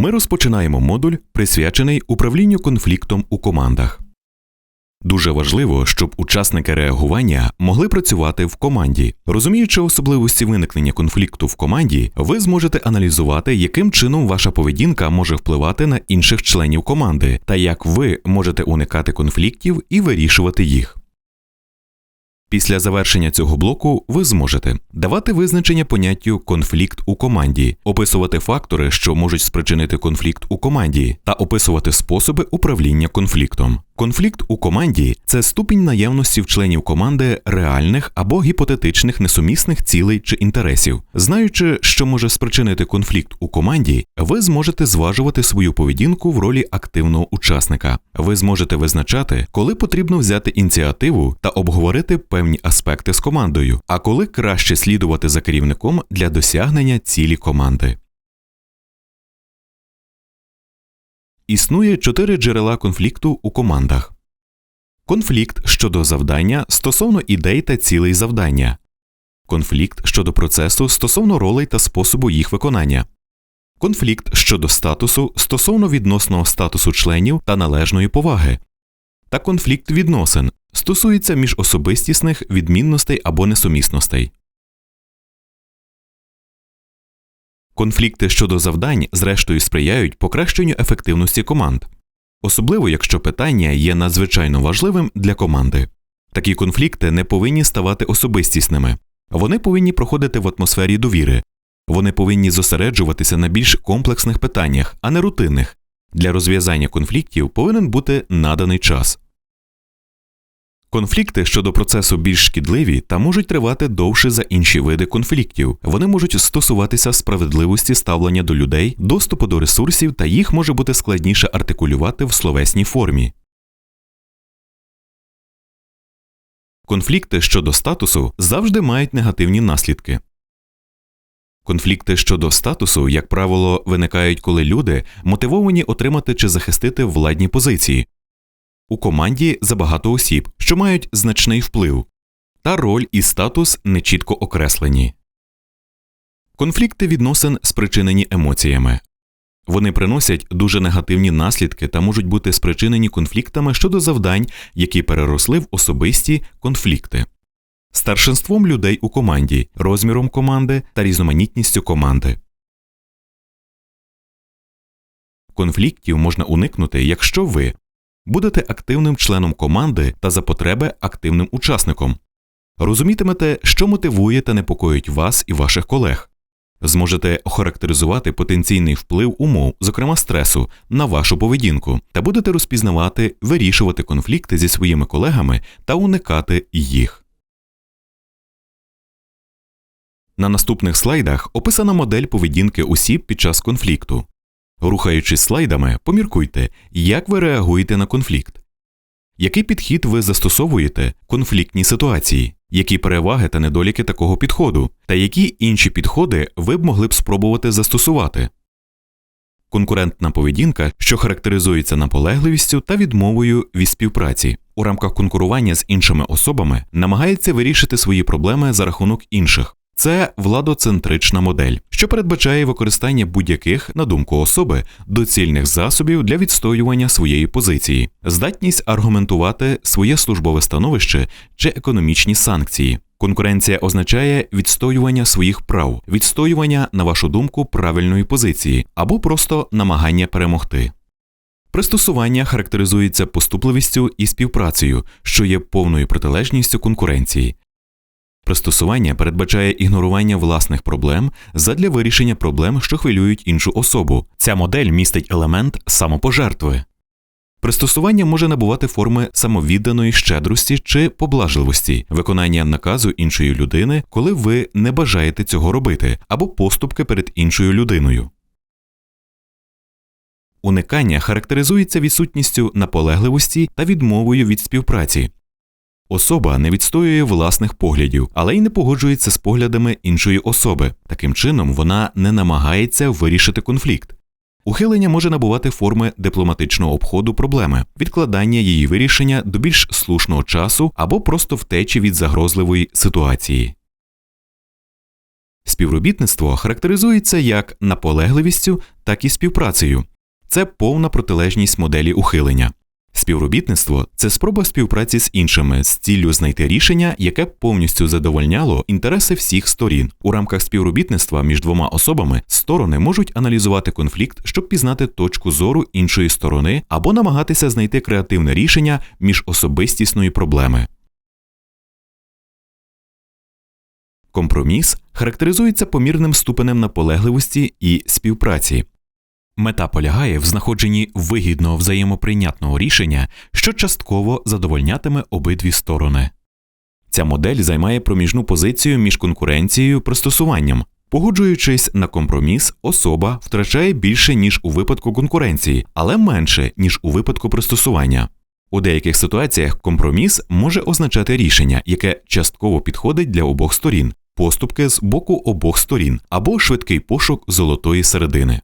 Ми розпочинаємо модуль, присвячений управлінню конфліктом у командах. Дуже важливо, щоб учасники реагування могли працювати в команді. Розуміючи особливості виникнення конфлікту в команді, ви зможете аналізувати, яким чином ваша поведінка може впливати на інших членів команди, та як ви можете уникати конфліктів і вирішувати їх. Після завершення цього блоку ви зможете давати визначення поняттю конфлікт у команді, описувати фактори, що можуть спричинити конфлікт у команді, та описувати способи управління конфліктом. Конфлікт у команді це ступінь наявності в членів команди реальних або гіпотетичних несумісних цілей чи інтересів. Знаючи, що може спричинити конфлікт у команді, ви зможете зважувати свою поведінку в ролі активного учасника. Ви зможете визначати, коли потрібно взяти ініціативу та обговорити певні аспекти з командою, а коли краще слідувати за керівником для досягнення цілі команди. Існує чотири джерела конфлікту у командах. Конфлікт щодо завдання стосовно ідей та цілей завдання, конфлікт щодо процесу стосовно ролей та способу їх виконання, конфлікт щодо статусу стосовно відносного статусу членів та належної поваги, та конфлікт відносин стосується міжособистісних відмінностей або несумісностей. Конфлікти щодо завдань, зрештою, сприяють покращенню ефективності команд, особливо якщо питання є надзвичайно важливим для команди. Такі конфлікти не повинні ставати особистісними, вони повинні проходити в атмосфері довіри, вони повинні зосереджуватися на більш комплексних питаннях, а не рутинних. Для розв'язання конфліктів повинен бути наданий час. Конфлікти щодо процесу більш шкідливі та можуть тривати довше за інші види конфліктів. Вони можуть стосуватися справедливості ставлення до людей, доступу до ресурсів та їх може бути складніше артикулювати в словесній формі. Конфлікти щодо статусу завжди мають негативні наслідки. Конфлікти щодо статусу, як правило, виникають, коли люди мотивовані отримати чи захистити владні позиції, у команді забагато осіб, що мають значний вплив, та роль і статус нечітко окреслені. Конфлікти відносин спричинені емоціями. Вони приносять дуже негативні наслідки та можуть бути спричинені конфліктами щодо завдань, які переросли в особисті конфлікти, старшинством людей у команді, розміром команди та різноманітністю команди. Конфліктів можна уникнути, якщо ви будете активним членом команди та за потреби активним учасником, розумітимете, що мотивує та непокоїть вас і ваших колег, зможете охарактеризувати потенційний вплив умов, зокрема стресу, на вашу поведінку, та будете розпізнавати, вирішувати конфлікти зі своїми колегами та уникати їх. На наступних слайдах описана модель поведінки осіб під час конфлікту. Рухаючись слайдами, поміркуйте, як ви реагуєте на конфлікт, який підхід ви застосовуєте конфліктній ситуації, які переваги та недоліки такого підходу, та які інші підходи ви б могли б спробувати застосувати. Конкурентна поведінка, що характеризується наполегливістю та відмовою від співпраці, у рамках конкурування з іншими особами намагається вирішити свої проблеми за рахунок інших, це владоцентрична модель, що передбачає використання будь-яких, на думку особи, доцільних засобів для відстоювання своєї позиції, здатність аргументувати своє службове становище чи економічні санкції. Конкуренція означає відстоювання своїх прав, відстоювання, на вашу думку, правильної позиції або просто намагання перемогти. Пристосування характеризується поступливістю і співпрацею, що є повною протилежністю конкуренції. Пристосування передбачає ігнорування власних проблем задля вирішення проблем, що хвилюють іншу особу. Ця модель містить елемент самопожертви. Пристосування може набувати форми самовідданої щедрості чи поблажливості, виконання наказу іншої людини, коли ви не бажаєте цього робити, або поступки перед іншою людиною. Уникання характеризується відсутністю наполегливості та відмовою від співпраці. Особа не відстоює власних поглядів, але й не погоджується з поглядами іншої особи. Таким чином, вона не намагається вирішити конфлікт. Ухилення може набувати форми дипломатичного обходу проблеми, відкладання її вирішення до більш слушного часу або просто втечі від загрозливої ситуації. Співробітництво характеризується як наполегливістю, так і співпрацею. Це повна протилежність моделі ухилення. Співробітництво це спроба співпраці з іншими з ціллю знайти рішення, яке б повністю задовольняло інтереси всіх сторін. У рамках співробітництва між двома особами сторони можуть аналізувати конфлікт, щоб пізнати точку зору іншої сторони або намагатися знайти креативне рішення між особистісної проблеми. Компроміс характеризується помірним ступенем наполегливості і співпраці. Мета полягає в знаходженні вигідного взаємоприйнятного рішення, що частково задовольнятиме обидві сторони. Ця модель займає проміжну позицію між конкуренцією і пристосуванням. Погоджуючись на компроміс, особа втрачає більше, ніж у випадку конкуренції, але менше, ніж у випадку пристосування. У деяких ситуаціях компроміс може означати рішення, яке частково підходить для обох сторін, поступки з боку обох сторін або швидкий пошук золотої середини.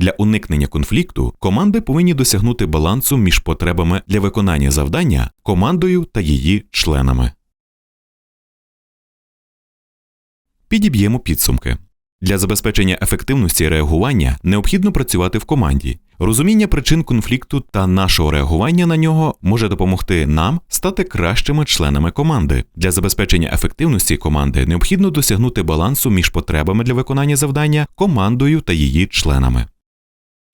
Для уникнення конфлікту команди повинні досягнути балансу між потребами для виконання завдання командою та її членами. Підіб'ємо підсумки. Для забезпечення ефективності реагування необхідно працювати в команді. Розуміння причин конфлікту та нашого реагування на нього може допомогти нам стати кращими членами команди. Для забезпечення ефективності команди необхідно досягнути балансу між потребами для виконання завдання командою та її членами.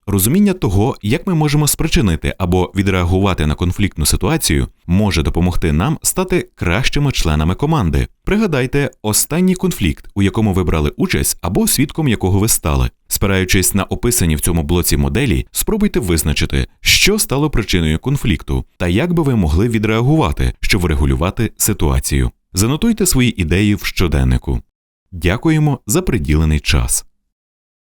Розуміння того, як ми можемо спричинити або відреагувати на конфліктну ситуацію, може допомогти нам стати кращими членами команди. Пригадайте останній конфлікт, у якому ви брали участь або свідком якого ви стали. Спираючись на описані в цьому блоці моделі, спробуйте визначити, що стало причиною конфлікту та як би ви могли відреагувати, щоб врегулювати ситуацію. Занотуйте свої ідеї в щоденнику. Дякуємо за приділений час.